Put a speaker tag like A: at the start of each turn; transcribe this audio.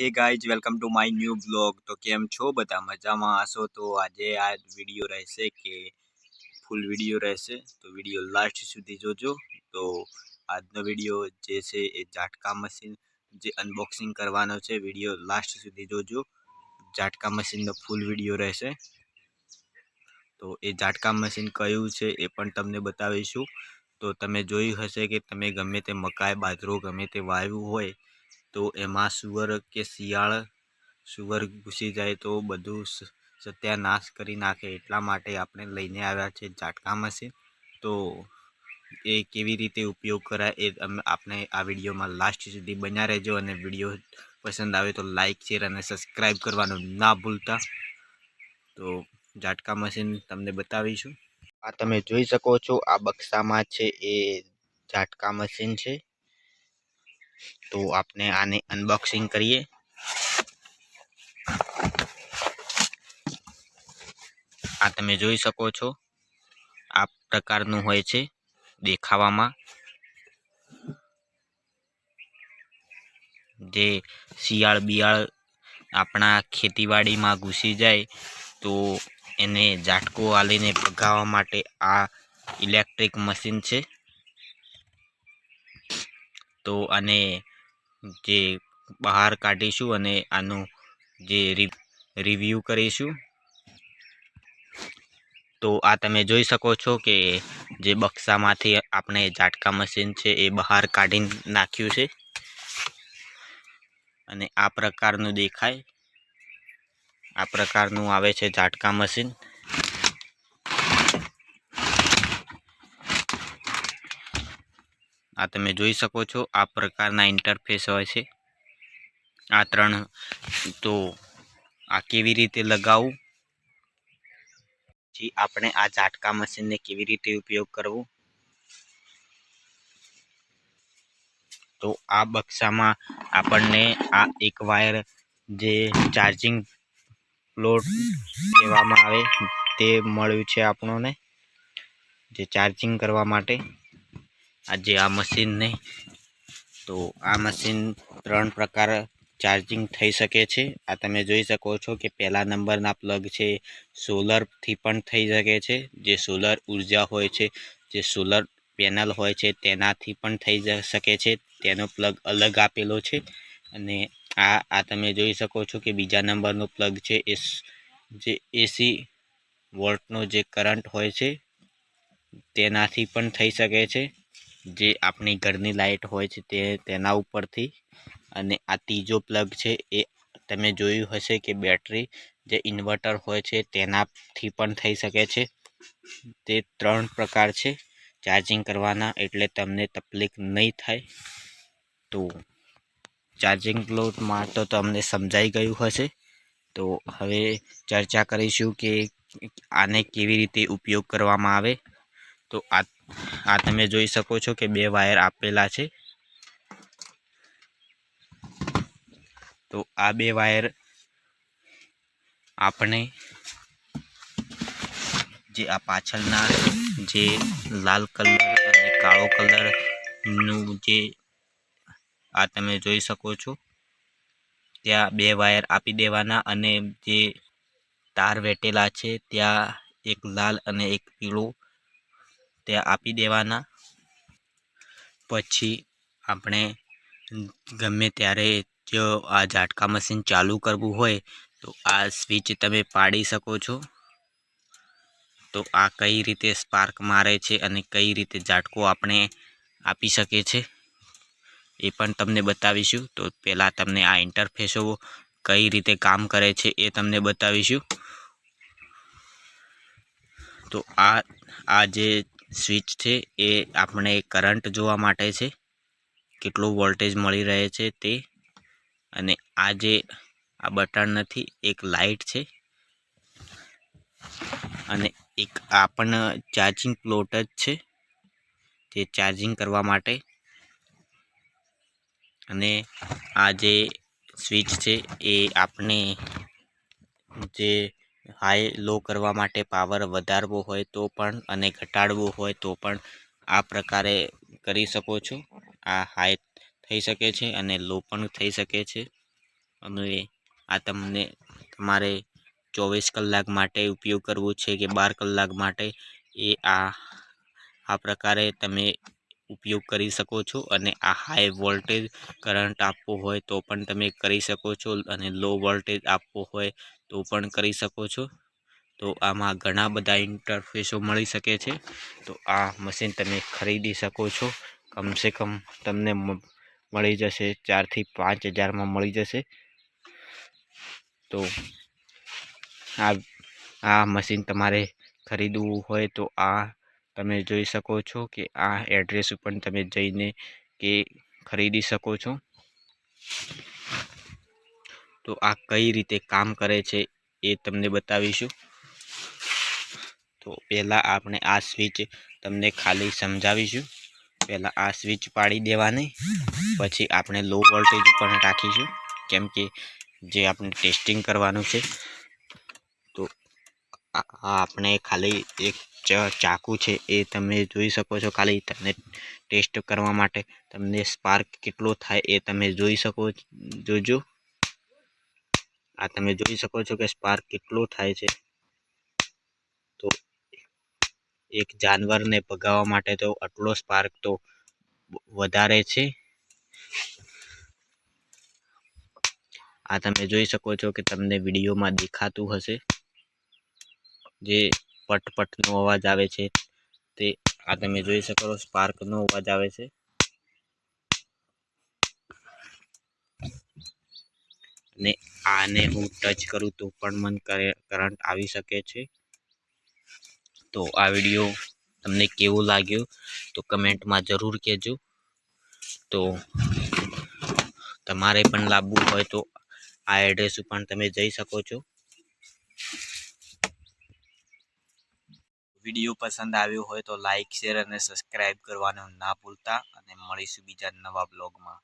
A: Hey guys, welcome to my new blog. તો કેમ છો? બધા મજામાં હશો? તો આજે આ વીડિયો રહેશે કે ફૂલ વીડિયો રહેશે. તો વીડિયો લાસ્ટ સુધી જોજો. તો આજનો વીડિયો જે છે એ ઝાટકા મશીન જે અનબોક્સિંગ કરવાનો છે, વીડિયો લાસ્ટ સુધી જોજો. ઝાટકા મશીનનો ફૂલ વીડિયો રહેશે. તો એ ઝાટકા મશીન કયું છે એ પણ તમને બતાવીશું. તો તમે જોયું હશે કે તમે ગમે તે મકાઈ, બાજરો ગમે તે વાવ્યું હોય તો એમાં સુવર કે શિયાળ સુવર ઘૂસી જાય તો બધું સત્યાનાશ કરી નાખે એટલા માટે આપણે લઈને આવ્યા છે ઝાટકા મશીન. તો એ કેવી રીતે ઉપયોગ કરાય એ આપણે આ વિડીયોમાં લાસ્ટ સુધી બન્યા રહેજો અને વીડિયો પસંદ આવે તો લાઇક શેર અને સબસ્ક્રાઈબ કરવાનું ના ભૂલતા. તો ઝાટકા મશીન તમને બતાવીશું. આ તમે જોઈ શકો છો આ બક્સામાં છે એ ઝાટકા મશીન છે. તો આપણે આને અનબોક્સિંગ કરીએ. આ તમે જોઈ શકો છો, આ પ્રકારનું હોય છે દેખાવામાં. જે શિયાળ બિયાળ આપણા ખેતીવાડીમાં ઘૂસી જાય, તો એને ઝાટકો આલીને ભગાવવા માટે આ ઇલેક્ટ્રિક મશીન છે. તો આને જે બહાર કાઢીશું અને આનું જે રિવ્યૂ કરીશું. તો આ તમે જોઈ શકો છો કે જે બક્સામાંથી આપણે ઝાટકા મશીન છે એ બહાર કાઢી નાખ્યું છે. અને આ પ્રકારનું દેખાય. આ પ્રકારનું આવે છે ઝાટકા મશીન. આ તમે જોઈ શકો છો, આ પ્રકારના ઇન્ટરફેસ હોય છે. આ ત્રણ, તો આ કેવી રીતે લગાવવું? પછી આપણે આ ઝાટકા મશીનને કેવી રીતે ઉપયોગ કરવો? તો આ બક્સામાં આપણને આ એક વાયર જે ચાર્જિંગ પ્લોટ કહેવામાં આવે, તે મળ્યું છે આપણને, જે ચાર્જિંગ કરવા માટે. આજે આ મશીનને તો આ મશીન ત્રણ પ્રકાર ચાર્જિંગ થઈ શકે છે. આ તમે જોઈ શકો છો કે પહેલા નંબરના પ્લગ છે સોલરથી પણ થઈ શકે છે. જે સોલર ઊર્જા હોય છે, જે સોલર પેનલ હોય છે, તેનાથી પણ થઈ શકે છે. તેનો પ્લગ અલગ આપેલો છે. અને આ આ તમે જોઈ શકો છો કે બીજા નંબરનો પ્લગ છે, એ જે એસી વોલ્ટનો જે કરંટ હોય છે, તેનાથી પણ થઈ શકે છે. જે આપણી ઘરની લાઇટ હોય છે તે તેના ઉપરથી અને આ ત્રીજો પ્લગ છે એ તમે જોયું હશે કે બેટરી જે ઇન્વર્ટર હોય છે તેનાથી પણ થઈ શકે છે. તે ત્રણ પ્રકાર છે ચાર્જિંગ કરવાના એટલે તમને તકલીફ નહીં થાય તો ચાર્જિંગ પ્લોટમાં તો તમને સમજાઈ ગયું હશે. તો હવે ચર્ચા કરીશું કે આને કેવી રીતે ઉપયોગ કરવામાં આવે. તો આ આ તમે જોઈ શકો છો કે બે વાયર આપેલા છે. તો આ બે વાયર આપણે જે આ પાછળના જે લાલ કલર અને કાળો કલરનું જે આ તમે જોઈ શકો છો. ત્યાં બે વાયર આપી દેવાના અને જે તાર વેટેલા છે, ત્યાં એક લાલ અને એક પીળો ત્યાં આપી દેવાના. પછી આપણે ગમે ત્યારે જો આ ઝાટકા મશીન ચાલુ કરવું હોય, તો આ સ્વિચ તમે પાડી શકો છો. તો આ કઈ રીતે સ્પાર્ક મારે છે અને કઈ રીતે ઝાટકો આપણે આપી શકીએ છે, એ પણ તમને બતાવીશું. તો પહેલાં તમને આ ઇન્ટરફેસો કઈ રીતે કામ કરે છે એ તમને બતાવીશું. તો આ આ જે સ્વિચ છે એ આપણે કરંટ જોવા માટે છે. કેટલો વોલ્ટેજ મળી રહે છે તે. અને આ જે આ બટન નથી, એક લાઇટ છે. અને એક આ ચાર્જિંગ પ્લોટ જ છે તે ચાર્જિંગ કરવા માટે. અને આ જે સ્વિચ છે એ આપણે જે હાઈ, લો કરવા માટે પાવર વધારવો હોય તો પણ અને ઘટાડવો હોય તો પણ આ પ્રકારે કરી શકો છો. આ હાઈ થઈ શકે છે અને લો પણ થઈ શકે છે. અને આ તમને તમારે ચોવીસ કલાક માટે ઉપયોગ કરવો છે કે બાર કલાક માટે, એ આ આ પ્રકારે તમે ઉપયોગ કરી શકો છો અને આ હાઈ વોલ્ટેજ કરંટ આપવો હોય તો પણ તમે કરી શકો છો અને લો વોલ્ટેજ આપવો હોય તો પણ કરી શકો છો. તો આમાં ઘણા બધા ઇન્ટરફેસો મળી શકે છે. તો આ મશીન તમે ખરીદી શકો છો. કમસે કમ તમને મળી જશે ચારથી પાંચ હજારમાં મળી જશે. તો આ આ મશીન તમારે ખરીદવું હોય તો આ તમે જોઈ શકો છો કે આ એડ્રેસ ઉપર તમે જઈને કે ખરીદી શકો છો. તો આ કઈ રીતે કામ કરે છે એ તમને બતાવીશું. તો પહેલાં આપણે આ સ્વિચ તમને ખાલી સમજાવીશું. પહેલાં આ સ્વિચ પાડી દેવાની, પછી આપણે લો વોલ્ટેજ ઉપર રાખીશું. કેમ કે જે આપણે ટેસ્ટિંગ કરવાનું છે, તો આ આપણે ખાલી એક ચાકુ છે એ તમે જોઈ શકો છો ખાલી તમને ટેસ્ટ કરવા માટે તમને સ્પાર્ક કેટલો થાય એ તમે જોઈ શકો, જોજો. આ તમે જોઈ શકો છો કે સ્પાર્ક કેટલો થાય છે. તો એક જાનવરને ભગાવવા માટે તો આટલો સ્પાર્ક તો વધારે છે. આ તમે જોઈ શકો છો કે તમને વિડીયોમાં દેખાતું હશે. જે પટપટનો અવાજ આવે છે તે આ તમે જોઈ શકો છો, સ્પાર્કનો અવાજ આવે છે. ને આને હું ટચ કરું તો પણ મન કરે કરંટ આવી શકે છે. તો આ વીડિયો તમને કેવો લાગ્યો તો કમેન્ટમાં જરૂર કહેજો. તો તમારે પણ લાવવું હોય તો આ એડ્રેસ ઉપર તમે જઈ શકો છો. વીડિયો પસંદ આવ્યો હોય તો લાઈક શેર અને સબસ્ક્રાઈબ કરવાનું ના ભૂલતા અને મળીશું બીજા નવા બ્લોગમાં